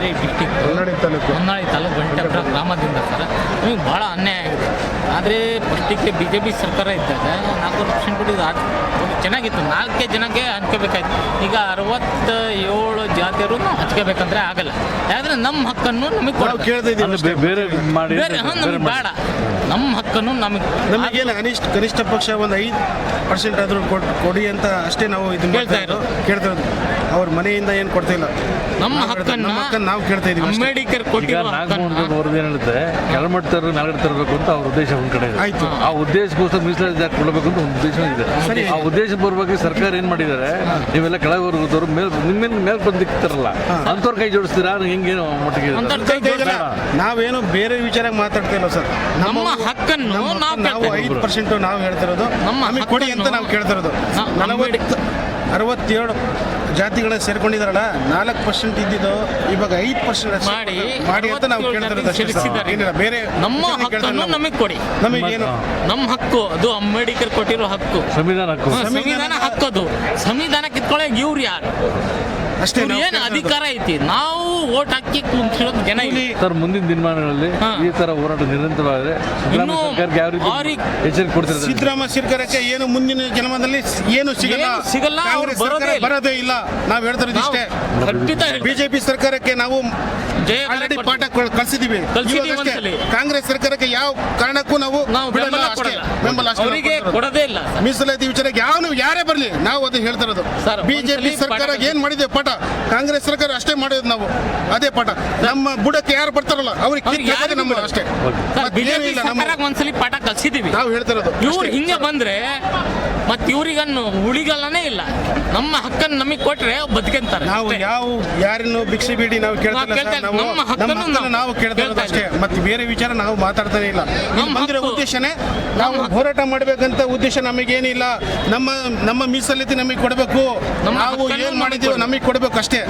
ತಾಲೂಕು. ಹೊನ್ನಾಳಿ ತಾಲೂಕು ಗಂಟೆಪುರ ಗ್ರಾಮದಿಂದ ಸರ್. ನಮಗೆ ಭಾಳ ಅನ್ಯಾಯ ಆಗಿದೆ. ಆದರೆ ಫಸ್ಟಿಗೆ ಬಿ ಜೆ ಪಿ ಸರ್ಕಾರ ಇದ್ದಾಗ ನಾಲ್ಕು ಪರ್ಸೆಂಟ್ ಕೊಟ್ಟಿದ್ದು ಅದು ಚೆನ್ನಾಗಿತ್ತು. ನಾಲ್ಕೇ ಜನಕ್ಕೆ ಹಂಚ್ಕೋಬೇಕಾಯ್ತು. ಈಗ ಅರವತ್ತ ಏಳು ಜಾತಿಯರು ನಾವು ಹಂಚ್ಕೋಬೇಕಂದ್ರೆ ಆಗಲ್ಲ. ಯಾಕಂದ್ರೆ ನಮ್ಮ ಹಕ್ಕನ್ನು ನಮಗೆ ಬೇ- ಬೇರೆ ನಮಗೆ ಬೇಡ. ನಮ್ಮ ಹಕ್ಕನ್ನು ನಮಗೆ ನಮಗೇನು ಕನಿಷ್ಠ ಕನಿಷ್ಠ ಪಕ್ಷ ಒಂದು ಐದು ಪರ್ಸೆಂಟ್ ಆದರೂ ಕೊಡಿ ಅಂತ ಅಷ್ಟೇ ನಾವು ಇದನ್ನ ಕೇಳ್ತಾ ಕೇಳ್ತಾ ಇರೋದು. ಕೇಳ್ತಾ ಇರೋದು. ಅವ್ರ ಮನೆಯಿಂದ ಏನು ಕೊಡ್ತಾ ಇಲ್ಲ. ನಮ್ಮ ಹಕ್ಕನ್ನ ಹಕ್ಕನ್ನು ನಾವು ಕೇಳ್ತಾ ಇದೀವಿ ಅಷ್ಟೇ. ಅಂಬೇಡ್ಕರ್ ಈಗ ಕೊಟ್ಟಿರೋ ನಾಗಮೋಹನ್ ಹಕ್ಕನ್ನ ವರದಿ ಏನ್ ಹೇಳುತ್ತೆ ಕೆಳಮಟ್ಟರು ಮೇಲ್ಗಡೆ ತರಬೇಕು ಅಂತ ಅವ್ರ ಉದ್ದೇಶ ಒಂದ್ ಕಡೆ ಇದೆ. ಆಯ್ತು. ಆ ಉದ್ದೇಶಕ್ಕೋಸ್ಕರ ಮೀಸಲಾತಿ ಜಾಗ ಕೊಡಬೇಕು ಅಂತ ಒಂದು ಉದ್ದೇಶ ಇದೆ. ಸರಿ. ಆ ಉದ್ದೇಶ ಪೂರ್ವಕವಾಗಿ ಸರ್ಕಾರ ಏನ್ ಮಾಡಿದ್ದಾರೆ ನೀವೆಲ್ಲ ಕೆಳವರ್ಗದವರು ಮೇಲ್ ನಿಮ್ಮೇಲೆ ಮೇಲ್ ಬಂದಿರ್ತಾರಲ್ಲ ಅಂತವ್ರ ಕೈ ಜೋಡಿಸ್ತೀರಾ? ಹೆಂಗೇನು ಮಟ್ಟಿಗೆ ಇದೆ? ಅಂಥವ್ರ ಕೈ ಕೈ ನಾವೇನು ಬೇರೆ ವಿಚಾರ ಮಾತಾಡ್ತಾ ಇಲ್ಲ ಸರ್? ನಮ್ಮ ಹಕ್ಕನ್ನು ನಮ್ಮ ನಾವು ಹಕ್ಕನ್ನು ನಾವು ಕೇಳ್ತಾ ಐದು ಪರ್ಸೆಂಟ್ ನಾವು ಹೇಳ್ತಿರೋದು ನಮ್ಮ ನಮಗೆ ಕೊಡಿ ಅಂತ ಹಕ್ಕನ್ನು ನಾವು ಕೇಳ್ತಿರೋದು ನಾವು ನಲವತ್ತು ಅರವತ್ತೇಳು ಜಾತಿಗಳ ಸೇರ್ಕೊಂಡಿದಾರಲ್ಲ ನಾಲ್ಕು ಪರ್ಸೆಂಟ್ ಇದ್ದಿದ್ದು ಇವಾಗ ಐದು ಪರ್ಸೆಂಟ್ ಮಾಡಿ ಮಾಡಿ ಅಂತ ನಾವು ಕೇಳ್ತಿರೋದು ಬೇರೆ ನಮ್ಮ ಹಕ್ಕನ್ನು. ನಮಗೆ ಕೊಡಿ. ನಮಗೇನು ನಮ್ಮ ಹಕ್ಕು ಅದು ಅಂಬೇಡ್ಕರ್ ಕೊಟ್ಟಿರೋ ಹಕ್ಕು. ಸಂವಿಧಾನ ಹಕ್ಕು. ಸಂವಿಧಾನ ಹಕ್ಕದು ಸಂವಿಧಾನ ಕಿತ್ಕೊಳ್ಳೋಕೆ ಇವ್ರು ಯಾರು? ಅಷ್ಟೇ ಏನು ಅಧಿಕಾರ ಐತಿ? ನಾವು ಓಟ್ ಹಾಕಿ ಕುಂತಿರೋದು ಜನ ಇಲ್ಲಿ ಸರ್ ಮುಂದಿನ ದಿನಮಾನಗಳಲ್ಲಿ ಹಾ. ಈ ತರ ಹೋರಾಟ ನಿರಂತರವಾಗಿದೆ ಎಚ್ಚರಿಕೆ ಕೊಡ್ತಾರೆ ಸಿದ್ದರಾಮಯ್ಯ ಸರ್ಕಾರಕ್ಕೆ ಏನು ಮುಂದಿನ ಜನ್ಮದಲ್ಲಿ ಏನು ಸಿಗಲ್ಲ? ಸಿಗಲ್ಲ, ಬರೋದೇ ಇಲ್ಲ. ನಾವು ಹೇಳ್ತಿರೋದು ಇಷ್ಟೇ ಖಂಡಿತ ಬಿಜೆಪಿ ಸರ್ಕಾರಕ್ಕೆ ನಾವು ಜಯ ಆಲ್ರೆಡಿ. ಪಾಠ ಕೊಳ್- ಕಳ್ಸಿದೀವಿ. ಕಾಂಗ್ರೆಸ್ ಸರ್ಕಾರಕ್ಕೆ ಯಾವ ಕಾರಣಕ್ಕೂ ನಾವು ಬೆಂಬಲ ಅಷ್ಟೇ. ಬೆಂಬಲ ಅವರಿಗೆ. ಕೊಡೋದೇ ಇಲ್ಲ ಮೀಸಲಾತಿ ವಿಚಾರಕ್ಕೆ ಯಾವನು ಯಾರೇ ಬರಲಿ ನಾವು ಅದು ಹೇಳ್ತಿರೋದು ಇರೋದು. ಬಿಜೆಪಿ ಸರ್ಕಾರ ಏನ್ ಮಾಡಿದೆ ಪಠ ಕಾಂಗ್ರೆಸ್ ಸರ್ಕಾರ ಅಷ್ಟೇ ಮಾಡೋದು ನಾವು ಅದೇ ಪಟ. ನಮ್ಮ ಬುಡಕ್ಕೆ ಯಾರು ಬರ್ತಾರಲ್ಲ ಅವ್ರಿಗೆ ಹಾಕೋದೇ ಅಷ್ಟೇ. ಒಂದ್ಸಲಿ ಪಠ ಕಲ್ಸಿದೀವಿ ನಾವು ಹೇಳ್ತಿರೋದು ಇವ್ರು ಅಷ್ಟೇ. ಹಿಂಗೆ ಬಂದ್ರೆ ಮತ್ತೆ ಇವ್ರಿಗನ್ನು ಉಳಿಗಲ್ಲನೇ ಇಲ್ಲ. ನಮ್ಮ ಹಕ್ಕನ್ನು ನಮಗೆ ಕೊಟ್ರೆ ಬದುಕಂತಾರೆ ನಾವು ಯಾವ ಯಾರನ್ನು ಭಿಕ್ಷೆ ಬೀಡಿ ನಾವು ಕೇಳ್ತಾ ನಮ್ಮ ಹಕ್ಕನ್ನು ನಾವು ಕೇಳ್ತಾ ಅಷ್ಟೇ. ಮತ್ತೆ ಬೇರೆ ವಿಚಾರ ನಾವು ಮಾತಾಡ್ತಾನೆ ಇಲ್ಲ. ಇಲ್ಲಿ ನಮ್ಮ ಬಂದಿರೋ ಉದ್ದೇಶನೇ ನಾವು ಹೋರಾಟ ಮಾಡಬೇಕಂತ ಉದ್ದೇಶ ನಮಗೇನಿಲ್ಲ. ನಮ್ಮ ನಮ್ಮ ಮೀಸಲಿತಿ ನಮಗೆ ಕೊಡಬೇಕು. ನಾವು ಏನು ಏನ್ ನಮಗೆ ಮಾಡಿದೀವೋ ನಮಗೆ ಕೊಡಬೇಕು ಅಷ್ಟೇ.